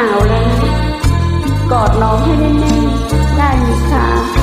หนาวแล้ว กอดน้องให้แน่นๆได้ไหมคะ